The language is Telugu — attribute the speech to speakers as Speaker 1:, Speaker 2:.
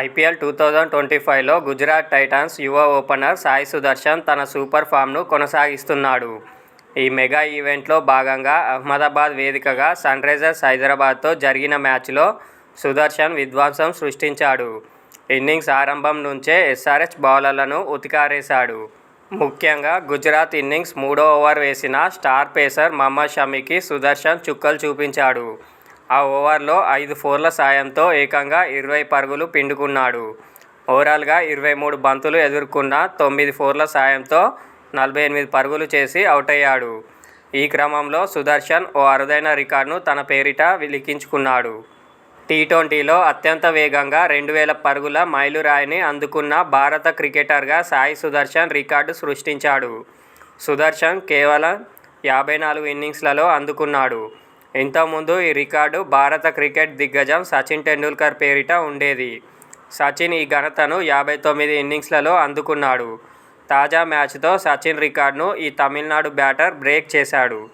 Speaker 1: ఐపీఎల్ టూ థౌజండ్ ట్వంటీ ఫైవ్లో గుజరాత్ టైటాన్స్ యువ ఓపెనర్ సాయి సుదర్శన్ తన సూపర్ ఫామ్ను కొనసాగిస్తున్నాడు. ఈ మెగా ఈవెంట్లో భాగంగా అహ్మదాబాద్ వేదికగా సన్రైజర్స్ హైదరాబాద్తో జరిగిన మ్యాచ్లో సుదర్శన్ విధ్వంసం సృష్టించాడు. ఇన్నింగ్స్ ఆరంభం నుంచే ఎస్ఆర్హెచ్ బౌలర్లను ఉతికారేశాడు. ముఖ్యంగా గుజరాత్ ఇన్నింగ్స్ మూడో ఓవర్ వేసిన స్టార్ పేసర్ మహమ్మద్ షమీకి సుదర్శన్ చుక్కలు చూపించాడు. ఆ ఓవర్లో ఐదు ఫోర్ల సాయంతో ఏకంగా ఇరవై పరుగులు పిండుకున్నాడు. ఓవరాల్గా ఇరవై మూడు బంతులు ఎదుర్కొన్న తొమ్మిది ఫోర్ల సాయంతో నలభై ఎనిమిది పరుగులు చేసి అవుటయ్యాడు. ఈ క్రమంలో సుదర్శన్ ఓ అరుదైన రికార్డును తన పేరిట లిఖించుకున్నాడు టీ ట్వంటీలో అత్యంత వేగంగా రెండు వేల పరుగుల మైలురాయిని అందుకున్న భారత క్రికెటర్గా సాయి సుదర్శన్ రికార్డు సృష్టించాడు. సుదర్శన్ కేవలం యాభై నాలుగు ఇన్నింగ్స్లలో అందుకున్నాడు. ఇంతకుముందు ఈ రికార్డు భారత క్రికెట్ దిగ్గజం సచిన్ టెండూల్కర్ పేరిట ఉండేది. సచిన్ ఈ ఘనతను యాభై తొమ్మిది ఇన్నింగ్స్లలో అందుకున్నాడు. తాజా మ్యాచ్తో సచిన్ రికార్డును ఈ తమిళనాడు బ్యాటర్ బ్రేక్ చేశాడు.